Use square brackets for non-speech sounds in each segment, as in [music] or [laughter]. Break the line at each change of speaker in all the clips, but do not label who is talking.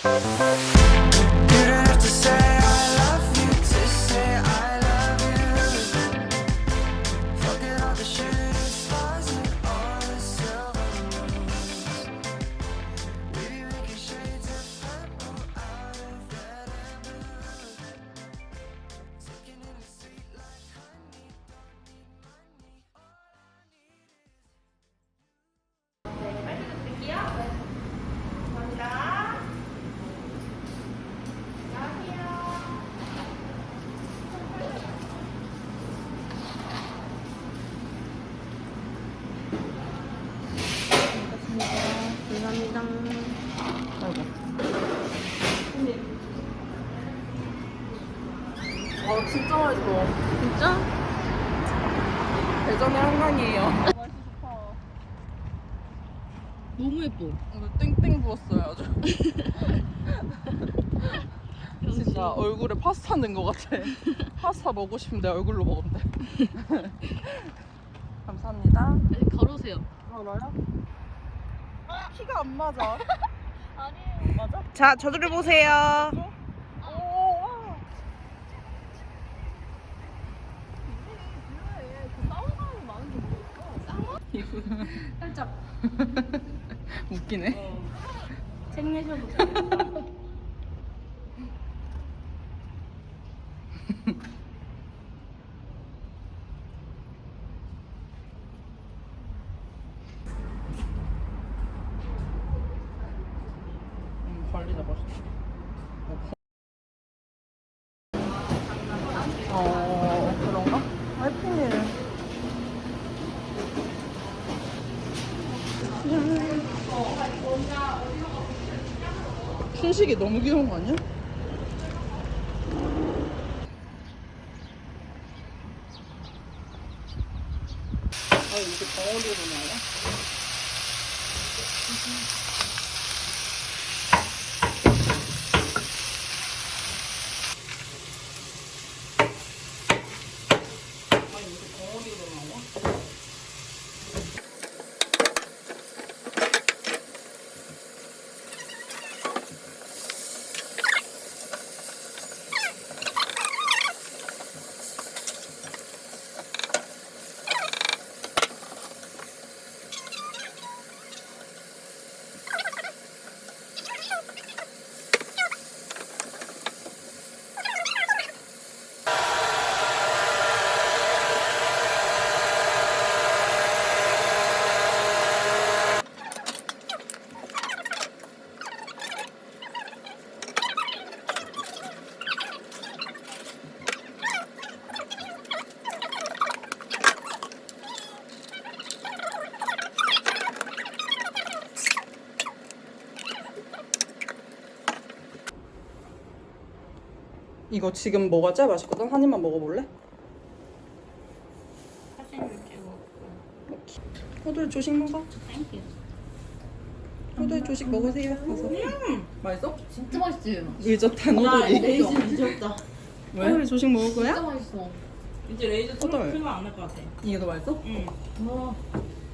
Thank you.
감사합니다.
아이고. 아 진짜 맛있어.
진짜?
대전의 한강이에요.
너무 예뻐.
오늘 땡땡 부었어요 아주. [laughs] 진짜 얼굴에 파스타 넣은 것 같아. 파스타 먹고 싶은데 얼굴로 먹으면 돼. [laughs] 감사합니다.
걸으세요.
알아요? 키가 안 맞아. [laughs]
아니에요.
맞아?
자, 저들을 보세요.
오.
싸운 사람이 많은지 모르겠어. 싸워? 살짝 [laughs]
웃기네.
책 내셔도 돼요.
음, 관리자 맛있어. 어, 그런가? 해피밀. 춘식이 너무 귀여운 거 아니야? 아, 이게 덩어리로 나와? 이거 지금 뭐가 제일 맛있거든? 한 입만 먹어볼래? 호들 조식 먹어.
땡큐.
호들 조식 먹으세요. 가서. 맛있어?
진짜 맛있지?
의젓한 호들이.
레이즈.
왜? 호들 조식 먹을
진짜
거야?
맛있어.
이제 레이저
호들.
틀면 안할 것 같아.
이게 더 맛있어?
응.
와.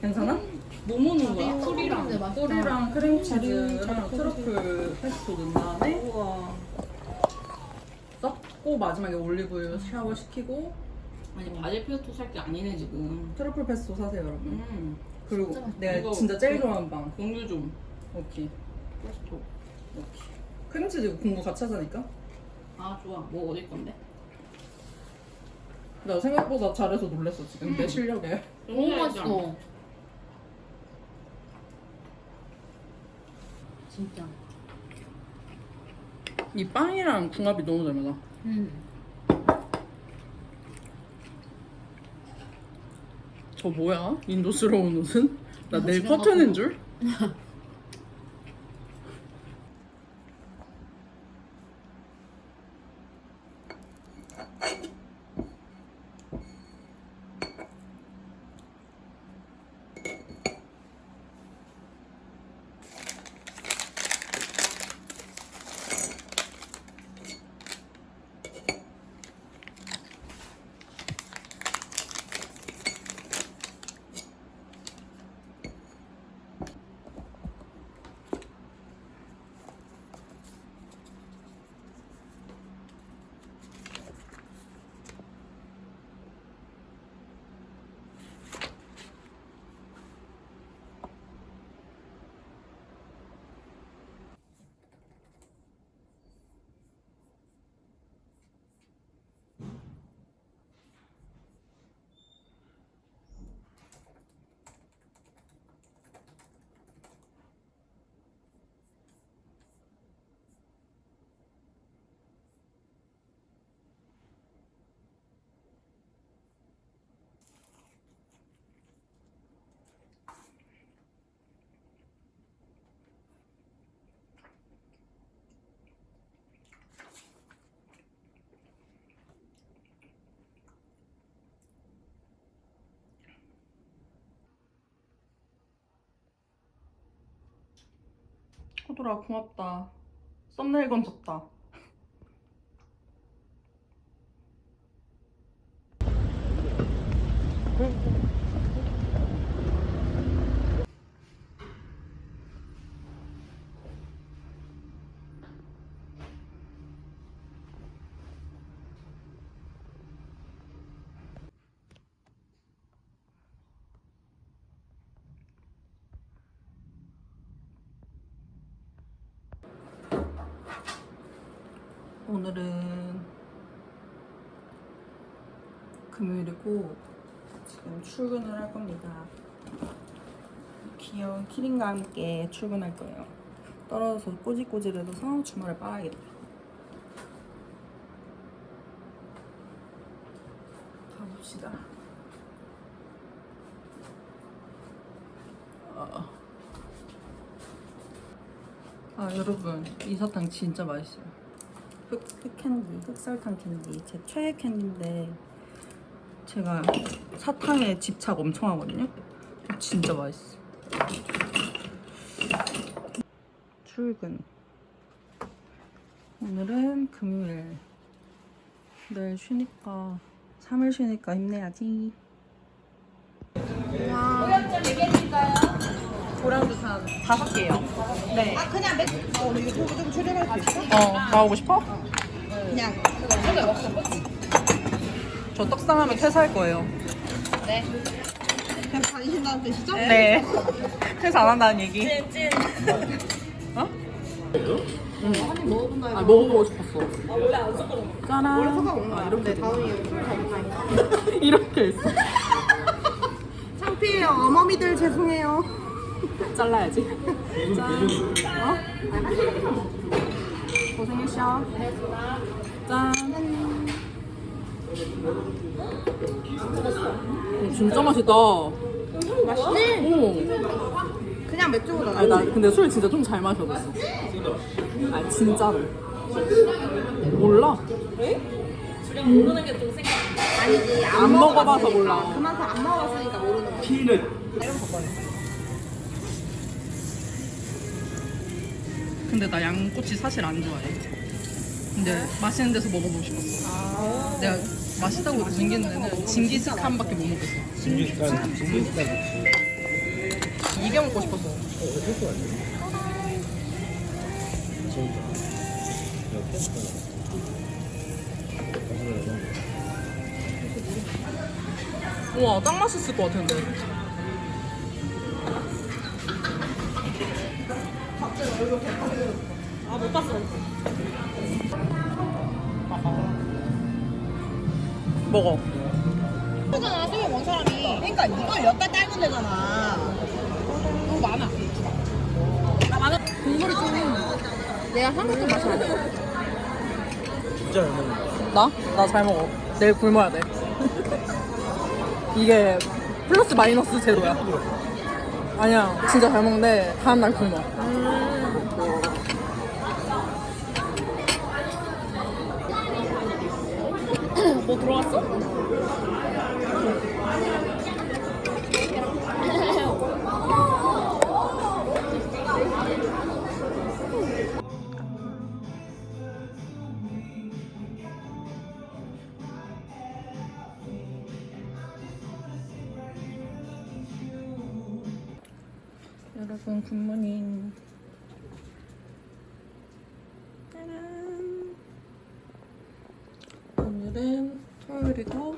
괜찮아?
뭐 먹는
거야?
꿀이랑.
맛있다.
꿀이랑 크림치즈랑 트러플 페스토 넣은 다음에
우와.
섞고 마지막에 올리브유 샤워 시키고
아니 바질 페스토 살 게 아니네 지금.
트러플 페스토 사세요 여러분.
음.
그리고
진짜.
내가
이거
진짜 제일
그-
좋아하는 빵.
공유 좀.
오케이.
페스토.
오케이. 크림치즈 공부 같이 하자니까.
아 좋아. 뭐 어디 건데?
나 생각보다 잘해서 놀랬어 지금 내 실력에.
너무 맛있어. 진짜.
이 빵이랑 궁합이 너무 잘 맞아.
음.
저 뭐야? 인도스러운 옷은?
나나
내일 커튼인 줄? [laughs] 호돌아 고맙다. 썸네일 건졌다. 오늘은 금요일이고 지금 출근을 할 겁니다. 귀여운 키링과 함께 출근할 거예요. 떨어져서 꼬질꼬질해서 주말에 빨아야겠다. 가봅시다. 아, 아 여러분 이 사탕 진짜 맛있어요. 흑, 흑 캔디, 흑설탕 캔디. 제 최애 캔디인데 제가 사탕에 집착 엄청 하거든요? 진짜 맛있어. 출근. 오늘은 금요일. 내일 쉬니까 3일 쉬니까 힘내야지 고량주산 다섯 개요 네
아 그냥 맥 어, 이거 좀 줄여갈 수 있어?
어, 나오고 싶어?
그냥
저 떡상하면 퇴사할 거예요.
그냥 다니신다는 뜻이죠?
네. [laughs] 퇴사 안 한다는 얘기. 찐. 어? 응. 아, 먹어보고 싶었어. 아, 원래 안 섞어. 짜란. 원래 섞어 먹는 거야. 이렇게 다운이 술 잘못하니까. 이렇게 있어. [laughs]
창피해요 어머니들 죄송해요 [laughs]
잘라야지. 짠. 어? 고생했어. 짠. 음, 진짜 맛있다.
맛있지?
오.
그냥 맥주보다
아니 나 근데 술 진짜 좀 잘 마셔졌어. 아 진짜로. 몰라.
아니지
안 먹어봐서 몰라.
그만큼 안 먹었으니까 모르는 거야
근데 나 양꼬치 사실 안 좋아해. 근데 맛있는 데서 먹어보고 싶었어. 내가 맛있다고 생긴 데는 징기스칸밖에 못 먹겠어.
징기스칸, 징기스칸 좋지.
이게 먹고 싶었어. 우와, 딱 맛있을 것 같은데. 아, 못 봤어. 먹어.
잖아 수영 원 사람이 그러니까 이걸 엿다 딸면 되잖아 너무 많아
국물이 좀.
내가 생각했던 맛이 아니야
진짜 잘 먹는다.
나? 나 잘 먹어. 내일 굶어야 돼. [laughs] 이게 플러스 마이너스 제로야. 아니야, 진짜 잘 먹는데 다음날 굶어. 뭐 들어갔어? 여러분 굿모닝 짜란 오늘은 토요일이고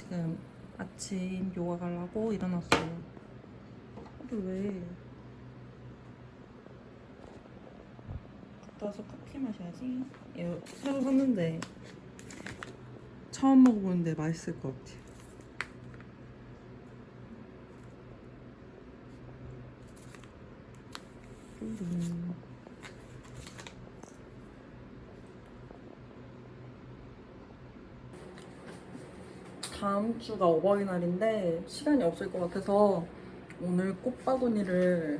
지금 아침 요가 가려고 일어났어요. 근데 왜? 갔다 와서 커피 마셔야지. 이거 새로 샀는데 처음 먹어보는데 맛있을 것 같아 음. 다음 주가 어버이날인데 시간이 없을 것 같아서 오늘 꽃바구니를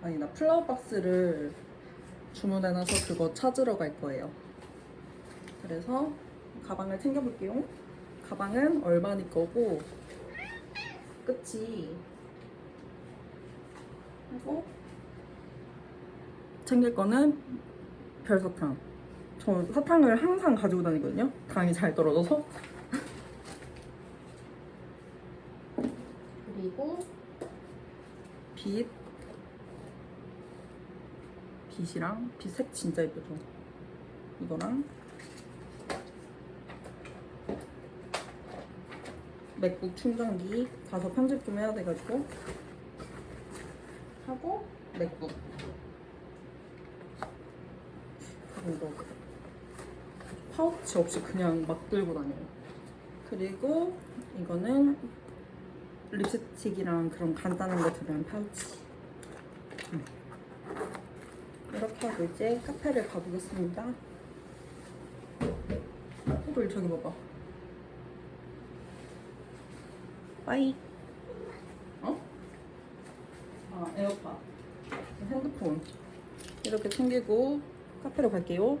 아니다 플라워 박스를 주문해놔서 그거 찾으러 갈 거예요. 그래서 가방을 챙겨볼게요. 가방은 얼마니 거고 끝이 그리고 챙길 거는 별사탕. 저 사탕을 항상 가지고 다니거든요. 당이 잘 떨어져서.
그리고
빛. 빛이랑 빛색 진짜 예쁘죠. 이거랑 맥북 충전기 가서 편집 좀 해야 돼가지고 하고 맥북 이거 파우치 없이 그냥 막 들고 다녀요 그리고 이거는 립스틱이랑 그런 간단한 거 들어간 파우치. 음. 이렇게 하고 이제 카페를 가보겠습니다. 호글 저기 봐봐. 빠이. 어? 아 에어팟. 핸드폰. 이렇게 챙기고 카페로 갈게요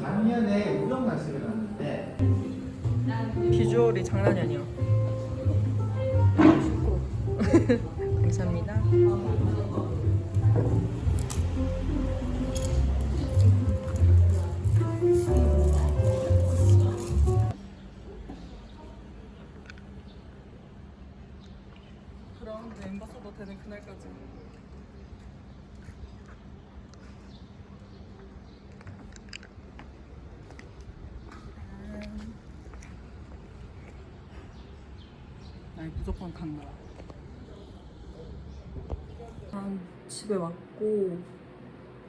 작년에 우정 날씨가 났는데
비주얼이 장난이 아니야 나 무조건 간다. 난 집에 왔고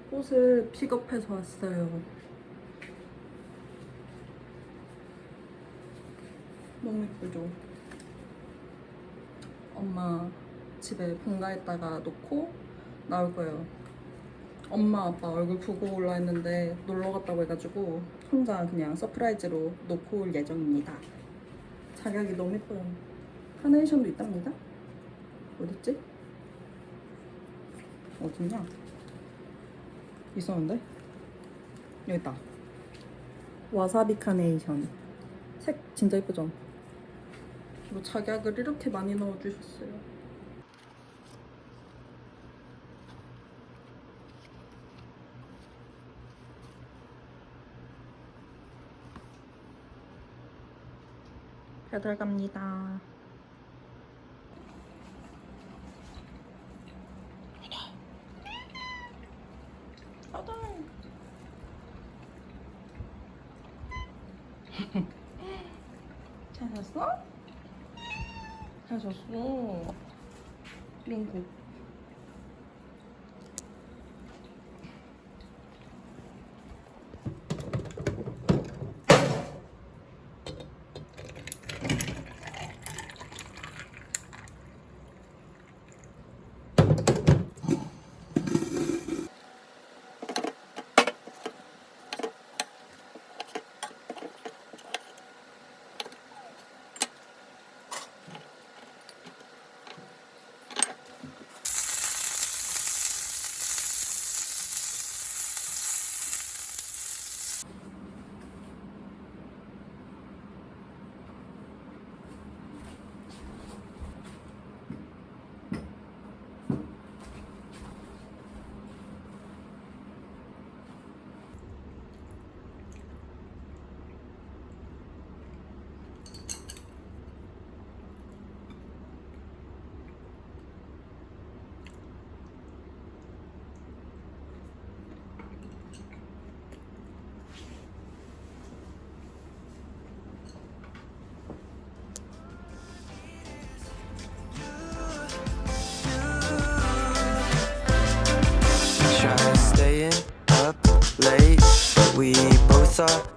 꽃을 픽업해서 왔어요. 너무 예쁘죠? 엄마 집에 본가에다가 놓고 나올 거예요. 엄마 아빠 얼굴 보고 올라 했는데 놀러 갔다고 해가지고 혼자 그냥 서프라이즈로 놓고 올 예정입니다. 자격이 너무 예뻐요. 카네이션도 있답니다. 어딨지? 어딨냐? 있었는데? 여기 있다. 와사비 카네이션. 색 진짜 예쁘죠? 그리고 작약을 이렇게 많이 넣어주셨어요. 배달 갑니다. 잘 잤어? 잘 잤어.
Starlight